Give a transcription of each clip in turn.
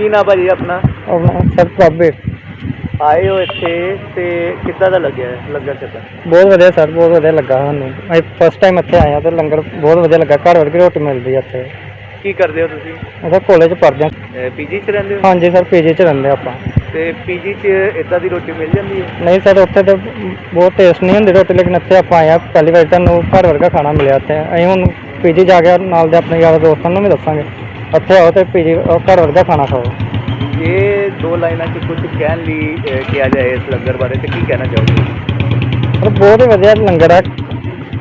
ਕੀ ਨਾ ਭਾਜੀ ਆਪਣਾ? ਆਪਣਾ ਸਰ ਆਏ ਹੋ ਇੱਥੇ ਤੇ ਕਿੱਦਾਂ ਦਾ ਲੱਗਿਆ? ਲੰਗਰ ਚੱਕਰ ਬਹੁਤ ਵਧੀਆ ਸਰ ਬਹੁਤ ਵਧੀਆ ਲੱਗਾ ਸਾਨੂੰ। ਅਸੀਂ ਫਸਟ ਟਾਈਮ ਇੱਥੇ ਆਏ ਹਾਂ ਤੇ ਲੰਗਰ ਬਹੁਤ ਵਧੀਆ ਲੱਗਾ। ਘਰ ਵਰਗੀ ਰੋਟੀ ਮਿਲਦੀ ਹੈ ਇੱਥੇ। ਕੀ ਕਰਦੇ ਹੋ ਤੁਸੀਂ? ਅਸੀਂ ਕਾਲਜ ਪੜ੍ਹਦੇ ਹਾਂ। ਪੀਜੀ 'ਚ ਰਹਿੰਦੇ ਹੋ? ਹਾਂਜੀ ਸਰ ਪੀਜੀ 'ਚ ਰਹਿੰਦੇ ਆਪਾਂ। ਤੇ ਪੀਜੀ 'ਚ ਇਦਾਂ ਦੀ ਰੋਟੀ ਮਿਲ ਜਾਂਦੀ ਹੈ? ਨਹੀਂ ਸਰ ਉੱਥੇ ਤੇ ਬਹੁਤ ਟੇਸਟ ਨਹੀਂ ਹੁੰਦੀ ਰੋਟੀ ਲੇਕਿਨ ਇੱਥੇ ਆਪਾਂ ਆਏ ਹਾਂ। ਪਹਿਲੀ ਵਾਰ ਤੁਹਾਨੂੰ ਘਰ ਵਰਗਾ ਖਾਣਾ ਮਿਲਿਆ ਇੱਥੇ। ਅਸੀਂ ਹੁਣ ਪੀਜੀ ਜਾ ਕੇ ਨਾਲ ਦੇ ਆਪਣੇ ਯਾਰ ਦੋਸਤਾਂ ਨੂੰ ਵੀ ਦੱਸਾਂਗੇ। ਇੱਥੇ ਆਓ ਤੇ ਪੀਜੀ ਘਰ ਵਰਗਾ ਖਾਣਾ ਖਾਓ। ਇਹ ਦੋ ਲਾਈਨਾਂ 'ਚ ਕੁਝ ਕਹਿਣ ਲਈ ਅਹ, ਕਿਹਾ ਜਾਏ ਇਸ ਲੰਗਰ ਬਾਰੇ ਤੇ ਕੀ ਕਹਿਣਾ ਚਾਹੋਗੇ? ਪਰ ਬਹੁਤ ਹੀ ਵਧੀਆ ਲੰਗਰ ਹੈ।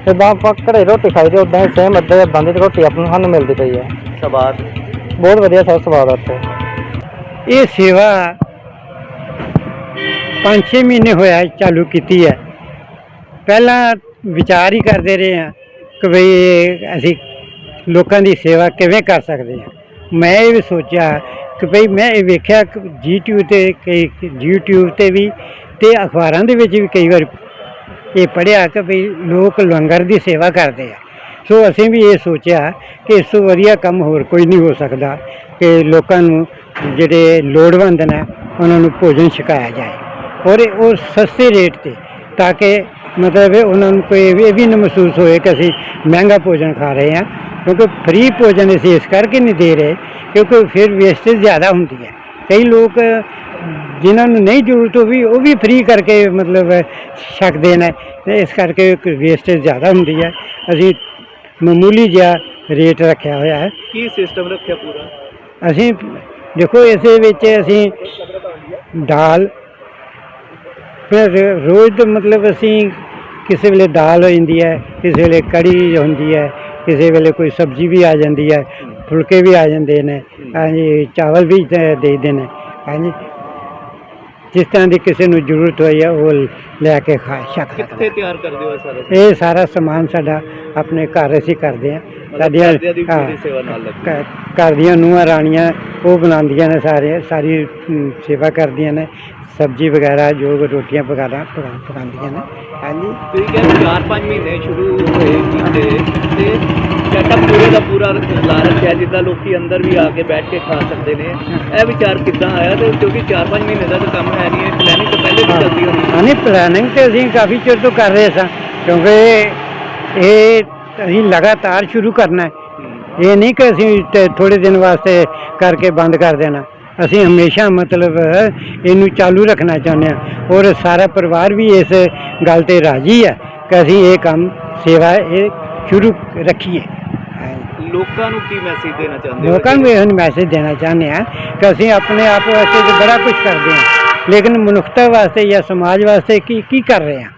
ਜਿੱਦਾਂ ਆਪਾਂ ਘਰੇ ਰੋਟੀ ਖਾਈ ਦੀ ਉਦਾਂ ਹੀ ਸੇਮ ਅੱਧੇ ਅੱਧਾਂ ਦੀ ਰੋਟੀ ਆਪਾਂ ਨੂੰ ਸਾਨੂੰ ਮਿਲਦੀ ਪਈ ਹੈ ਸਵਾਦ? ਬਹੁਤ ਵਧੀਆ ਸਰ ਸਵਾਦ ਆ ਇੱਥੇ। ਇਹ ਸੇਵਾ 5-6 ਮਹੀਨੇ ਹੋਇਆ ਚਾਲੂ ਕੀਤੀ ਹੈ। ਪਹਿਲਾਂ ਵਿਚਾਰ ਹੀ ਕਰਦੇ ਰਹੇ ਹਾਂ ਕਿ ਇਹ ਅਸੀਂ ਲੋਕਾਂ ਦੀ ਸੇਵਾ ਕਿਵੇਂ ਕਰ ਸਕਦੇ ਹਾਂ। ਮੈਂ ਇਹ ਵੀ ਸੋਚਿਆ ਕਿ ਭਈ ਮੈਂ ਇਹ ਵੇਖਿਆ ਕਿ YouTube ਤੇ ਕਈ YouTube ਤੇ ਵੀ ਤੇ ਅਖਬਾਰਾਂ ਦੇ ਵਿੱਚ ਵੀ ਕਈ ਵਾਰ ਇਹ ਪੜਿਆ ਕਿ ਭਈ ਲੋਕ ਲੰਗਰ ਦੀ ਸੇਵਾ ਕਰਦੇ ਆ। ਸੋ ਅਸੀਂ ਵੀ ਇਹ ਸੋਚਿਆ ਕਿ ਇਸ ਤੋਂ ਵਧੀਆ ਕੰਮ ਹੋਰ ਕੋਈ ਨਹੀਂ ਹੋ ਸਕਦਾ ਕਿ ਲੋਕਾਂ ਨੂੰ ਜਿਹੜੇ ਲੋੜਵੰਦ ਨੇ ਉਹਨਾਂ ਨੂੰ ਭੋਜਨ ਛਕਾਇਆ ਜਾਏ। ਔਰ ਉਹ ਸਸਤੇ ਰੇਟ ਤੇ ਤਾਂ ਕਿ ਮਤਲਬ ਉਹਨਾਂ ਨੂੰ ਕੋਈ ਇਹ ਵੀ ਨਾ ਮਹਿਸੂਸ ਹੋਏ ਕਿ ਅਸੀਂ ਮਹਿੰਗਾ ਭੋਜਨ ਖਾ ਰਹੇ ਹਾਂ। ਕਿਉਂਕਿ ਫ੍ਰੀ ਭੋਜਨ ਅਸੀਂ ਇਸ ਕਰਕੇ ਨਹੀਂ ਦੇ ਰਹੇ ਕਿਉਂਕਿ ਫਿਰ ਵੇਸਟੇਜ ਜ਼ਿਆਦਾ ਹੁੰਦੀ ਹੈ। ਕਈ ਲੋਕ ਜਿਨ੍ਹਾਂ ਨੂੰ ਨਹੀਂ ਜ਼ਰੂਰਤ ਉਹ ਵੀ ਉਹ ਵੀ ਫ੍ਰੀ ਕਰਕੇ ਮਤਲਬ ਛਕਦੇ ਨੇ ਤੇ ਇਸ ਕਰਕੇ ਵੇਸਟੇਜ ਜ਼ਿਆਦਾ ਹੁੰਦੀ ਹੈ। ਅਸੀਂ ਮਾਮੂਲੀ ਜਿਹਾ ਰੇਟ ਰੱਖਿਆ ਹੋਇਆ ਹੈ। ਕੀ ਸਿਸਟਮ ਰੱਖਿਆ ਪੂਰਾ? ਅਸੀਂ ਦੇਖੋ ਇਸੇ ਵਿੱਚ ਅਸੀਂ ਦਾਲ ਫਿਰ ਰੋਜ਼ ਦਾ ਮਤਲਬ ਅਸੀਂ ਕਿਸੇ ਵੇਲੇ ਦਾਲ ਹੋ ਜਾਂਦੀ ਹੈ ਕਿਸੇ ਵੇਲੇ ਕੜੀ ਹੁੰਦੀ ਹੈ। ਕਿਸੇ ਵੇਲੇ ਕੋਈ ਸਬਜ਼ੀ ਵੀ ਆ ਜਾਂਦੀ ਹੈ ਫੁਲਕੇ ਵੀ ਆ ਜਾਂਦੇ ਨੇ ਹਾਂਜੀ ਚਾਵਲ ਵੀ ਦੇ ਦੇਈਦੇ ਨੇ ਹਾਂਜੀ। ਜਿਸ ਤਰ੍ਹਾਂ ਦੀ ਕਿਸੇ ਨੂੰ ਜ਼ਰੂਰਤ ਹੋਈ ਹੈ ਉਹ ਲੈ ਕੇ ਖਾ ਸਕਦਾ ਕਿੱਥੇ ਤਿਆਰ ਕਰਦੇ ਹੋ ਸਾਰਾ ਇਹ ਸਾਰਾ ਸਮਾਨ ਸਾਡਾ ਆਪਣੇ ਘਰ ਅਸੀਂ ਕਰਦੇ ਹਾਂ। ਸਾਡੀਆਂ ਘਰ ਦੀਆਂ ਨੂੰਹਾਂ ਰਾਣੀਆਂ ਉਹ ਬਣਾਉਂਦੀਆਂ ਨੇ ਸਾਰੇ ਸਾਰੀ ਸੇਵਾ ਕਰਦੀਆਂ ਨੇ। ਸਬਜ਼ੀ ਵਗੈਰਾ ਜੋ ਰੋਟੀਆਂ ਵਗੈਰਾ ਪਕਾ- ਪਕਾਉਂਦੀਆਂ ਨੇ। ਹਾਂਜੀ। ਤੁਸੀਂ ਕਹਿੰਦੇ 4-5 ਮਹੀਨੇ ਸ਼ੁਰੂ ਹੋਏ ਕੀਤੇ ਤੇ ਸੈਟਅਪ ਪੂਰੇ ਦਾ ਪੂਰਾ ਲਾ ਰੱਖਿਆ ਜਿੱਦਾਂ ਲੋਕੀ ਅੰਦਰ ਵੀ ਆ ਕੇ ਬੈਠ ਕੇ ਖਾ ਸਕਦੇ ਨੇ। ਇਹ ਵਿਚਾਰ ਕਿੱਦਾਂ ਆਇਆ ਤੇ ਕਿਉਂਕਿ 4-5 ਮਹੀਨੇ ਦਾ ਤਾਂ ਕੰਮ ਹੈ ਨਹੀਂ ਇਹ ਪਲੈਨਿੰਗ ਤਾਂ ਪਹਿਲੇ ਵੀ ਚੱਲਦੀ ਹੋਣੀ ਹਾਂ। ਨਹੀਂ ਪਲੈਨਿੰਗ ਤੇ ਅਸੀਂ ਕਾਫੀ ਚਿਰ ਤੋਂ ਕਰ ਰਹੇ ਸਾਂ ਕਿਉਂਕਿ ਇਹ ਅਸੀਂ ਲਗਾਤਾਰ ਸ਼ੁਰੂ ਕਰਨਾ ਹੈ। ਇਹ ਨਹੀਂ ਕਿ ਅਸੀਂ ਥੋੜੇ ਦਿਨ ਵਾਸਤੇ ਕਰਕੇ ਬੰਦ ਕਰ ਦੇਣਾ। ਅਸੀਂ ਹਮੇਸ਼ਾ ਮਤਲਬ ਇਹਨੂੰ ਚਾਲੂ ਰੱਖਣਾ ਚਾਹੁੰਦੇ ਹਾਂ। ਔਰ ਸਾਰਾ ਪਰਿਵਾਰ ਵੀ ਇਸ ਗੱਲ ਤੇ ਰਾਜੀ ਹੈ ਕਿ ਅਸੀਂ ਇਹ ਕੰਮ ਸੇਵਾ ਇਹ ਸ਼ੁਰੂ ਰੱਖੀਏ। ਲੋਕਾਂ ਨੂੰ ਕੀ ਮੈਸੇਜ ਦੇਣਾ ਚਾਹੁੰਦੇ ਹੋ? ਲੋਕਾਂ ਨੂੰ ਇਹ ਮੈਸੇਜ ਦੇਣਾ ਚਾਹੁੰਦੇ ਹਾਂ ਕਿ ਅਸੀਂ ਆਪਣੇ ਆਪ ਵਾਸਤੇ ਤਾਂ ਬੜਾ ਕੁਝ ਕਰਦੇ ਹਾਂ। ਲੇਕਿਨ ਮਨੁੱਖਤਾ ਵਾਸਤੇ ਜਾਂ ਸਮਾਜ ਵਾਸਤੇ ਕੀ ਕੀ ਕਰ ਰਹੇ ਹਾਂ?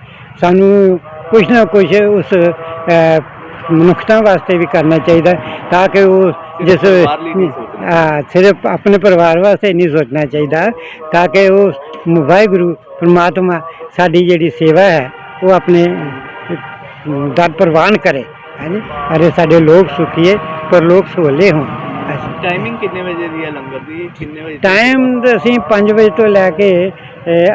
ਸਾਨੂੰ ਕੁਝ ਨਾ ਕੁਝ ਉਸ ਮਨੁੱਖਤਾ ਵਾਸਤੇ ਵੀ ਕਰਨਾ ਚਾਹੀਦਾ ਤਾਂ ਕਿ ਉਹ ਜਿਸ। ਹਾਂ, ਸਿਰਫ ਆਪਣੇ ਪਰਿਵਾਰ ਵਾਸਤੇ ਨਹੀਂ ਸੋਚਣਾ ਚਾਹੀਦਾ ਤਾਂ ਕਿ ਉਹ ਵਾਹਿਗੁਰੂ ਪ੍ਰਮਾਤਮਾ ਸਾਡੀ ਜਿਹੜੀ ਸੇਵਾ ਹੈ ਉਹ ਆਪਣੇ ਦਰ ਪ੍ਰਵਾਨ ਕਰੇ ਹਾਂਜੀ ਅਰੇ ਸਾਡੇ ਲੋਕ ਸੁਖੀਏ ਪਰ ਲੋਕ ਸੋਲੇ ਹੋਣ ਟਾਈਮਿੰਗ ਕਿੰਨੇ ਵਜੇ ਦੀ ਹੈ ਲੰਗਰ ਦੀ ਕਿੰਨੇ ਵਜੇ? ਟਾਈਮ ਅਸੀਂ 5 ਵਜੇ ਤੋਂ ਲੈ ਕੇ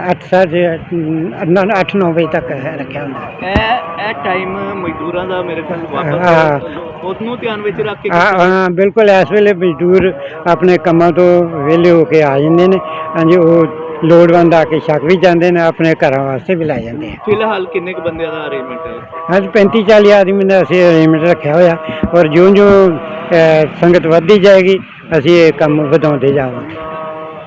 8 ਸਾਢੇ 8 9 ਵਜੇ ਤੱਕ ਰੱਖਿਆ ਹੁੰਦਾ ਹੈ। ਇਹ ਇਹ ਟਾਈਮ ਮਜ਼ਦੂਰਾਂ ਦਾ ਮੇਰੇ ਖਿਆਲ ਹਾਂ। ਵਾਪਸ ਉਹਨੂੰ ਧਿਆਨ ਵਿੱਚ ਰੱਖ ਕੇ ਹਾਂ ਹਾਂ? ਬਿਲਕੁਲ ਇਸ ਵੇਲੇ ਮਜ਼ਦੂਰ ਆਪਣੇ ਕੰਮਾਂ ਤੋਂ ਵਿਹਲੇ ਹੋ ਕੇ ਆ ਜਾਂਦੇ ਨੇ। ਹਾਂਜੀ ਉਹ ਲੋੜਵੰਦ ਆ ਕੇ ਛਕ ਵੀ ਜਾਂਦੇ ਨੇ ਆਪਣੇ ਘਰਾਂ ਵਾਸਤੇ ਵੀ ਲੈ ਜਾਂਦੇ ਆ। ਫਿਲਹਾਲ ਕਿੰਨੇ ਕੁ ਬੰਦਿਆਂ ਦਾ ਅਰੇਂਜਮੈਂਟ ਹੈ? ਅੱਜ 35 40 ਆਦਮੀ ਦਾ ਅਸੀਂ ਅਰੇਂਜਮੈਂਟ ਰੱਖਿਆ ਹੋਇਆ ਔਰ ਜਿਉਂ ਜਿਉਂ ਸੰਗਤ ਵੱਧਦੀ ਜਾਏਗੀ ਅਸੀਂ ਇਹ ਕੰਮ ਵਧਾਉਂਦੇ ਜਾਵਾਂਗੇ।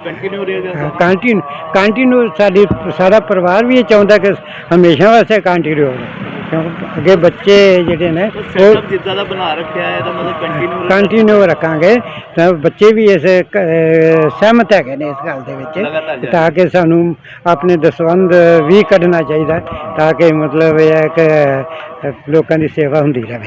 ਕੰਟੀਨਿਊ ਰਹੇਗਾ ਕੰਟੀਨਿਊ ਕੰਟੀਨਿਊ ਸਾਡੀ ਸਾਰਾ ਪਰਿਵਾਰ ਵੀ ਇਹ ਚਾਹੁੰਦਾ ਕਿ ਹਮੇਸ਼ਾ ਵਾਸਤੇ ਕੰਟੀਨਿਊ ਹੋਵੇ ਕਿਉਂਕਿ ਅੱਗੇ ਬੱਚੇ ਜਿਹੜੇ ਨੇ ਉਹ ਸੈਟਅਪ ਜਿੱਦਾਂ ਦਾ ਬਣਾ ਰੱਖਿਆ ਹੈ ਇਹਦਾ ਮਤਲਬ ਕੰਟੀਨਿਊ ਕੰਟੀਨਿਊ ਰੱਖਾਂਗੇ ਤਾਂ ਬੱਚੇ ਵੀ ਇਸ ਕ- ਅਹ ਸਹਿਮਤ ਹੈਗੇ ਨੇ ਇਸ ਗੱਲ ਦੇ ਲਗਾਤਾਰ ਵਿੱਚ ਜਾਰੀ। ਤਾਂ ਕਿ ਸਾਨੂੰ ਆਪਣੇ ਦਸਵੰਦ ਵੀ ਕੱਢਣਾ ਚਾਹੀਦਾ ਤਾਂ ਕਿ ਮਤਲਬ ਇਹ ਹੈ ਕਿ ਲੋਕਾਂ ਦੀ ਸੇਵਾ ਹੁੰਦੀ ਰਹੇ